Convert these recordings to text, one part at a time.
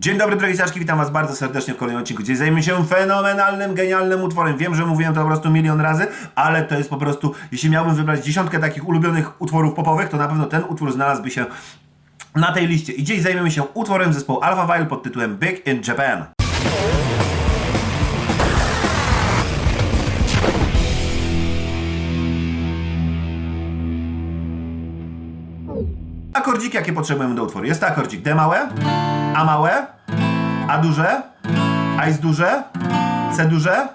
Dzień dobry, drogie ciaszki, witam was bardzo serdecznie w kolejnym odcinku, gdzie zajmiemy się fenomenalnym, genialnym utworem. Wiem, że mówiłem to po prostu milion razy, ale to jest po prostu, jeśli miałbym wybrać dziesiątkę takich ulubionych utworów popowych, to na pewno ten utwór znalazłby się na tej liście. I dziś zajmiemy się utworem zespołu Alpha Vile pod tytułem Big in Japan. Akordziki, jakie potrzebujemy do utworu. Jest to akordzik D małe, A małe, A duże, A duże, C duże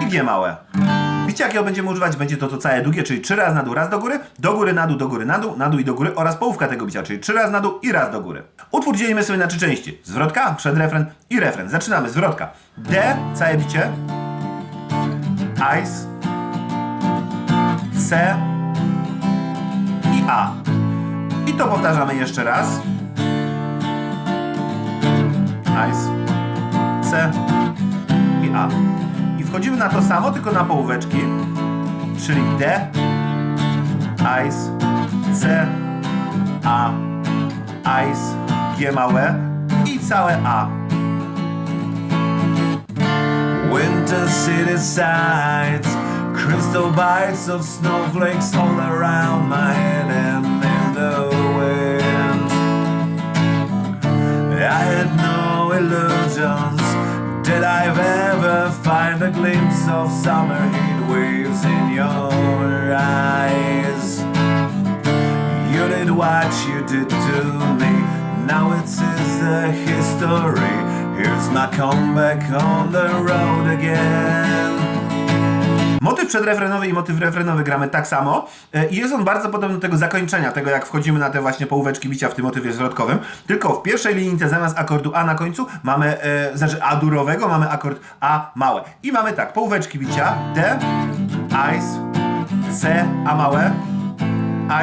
i G małe. Widzicie, jakiego będziemy używać? Będzie to to całe długie, czyli trzy razy na dół, raz do góry, do góry, na dół, do góry, na dół, na dół i do góry oraz połówka tego bicia, czyli trzy razy na dół i raz do góry. Utwór dzielimy sobie na trzy części. Zwrotka, przedrefren i refren. Zaczynamy. Zwrotka. D, całe bicie. Ice. C. I A. I to powtarzamy jeszcze raz. Ice, C i A. I wchodzimy na to samo, tylko na połóweczki. Czyli D, Ice, C, A, Ice, G małe i całe A. Winter city sights, crystal bites of snowflakes all around illusions. Did I ever find a glimpse of summer heat waves in your eyes? You did what you did to me. Now it is the history. Here's my comeback on the road again. Motyw przedrefrenowy i motyw refrenowy gramy tak samo e, i jest on bardzo podobny do tego zakończenia, tego jak wchodzimy na te właśnie połóweczki bicia w tym motywie zwrotkowym, tylko w pierwszej linijce zamiast akordu A na końcu mamy, e, znaczy A durowego mamy akord A małe i mamy tak, połóweczki bicia D, Ice, C, A małe,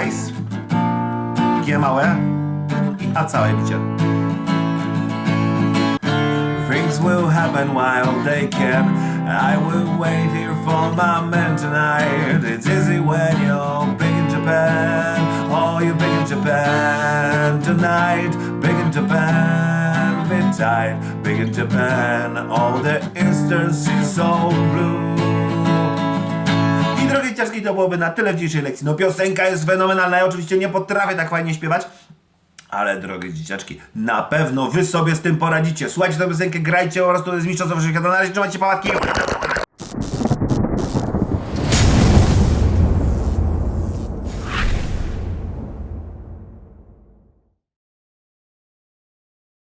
Ice, G małe i A całe bicie. Things will happen while they can. I will wait here for my man tonight. It's easy when you're big in Japan. Oh, you're big in Japan tonight. Big in Japan, midnight. Big in Japan. All the eastern sea so blue. I drogie ciaszki, to byłoby na tyle w dzisiejszej lekcji. No piosenka jest fenomenalna, ja oczywiście nie potrafię tak fajnie śpiewać. Ale drogie dzieciaczki, na pewno wy sobie z tym poradzicie. Słuchajcie tę piosenkę, grajcie oraz to jest mistrzostwo wszechświata. Na razie trzymajcie pałatki.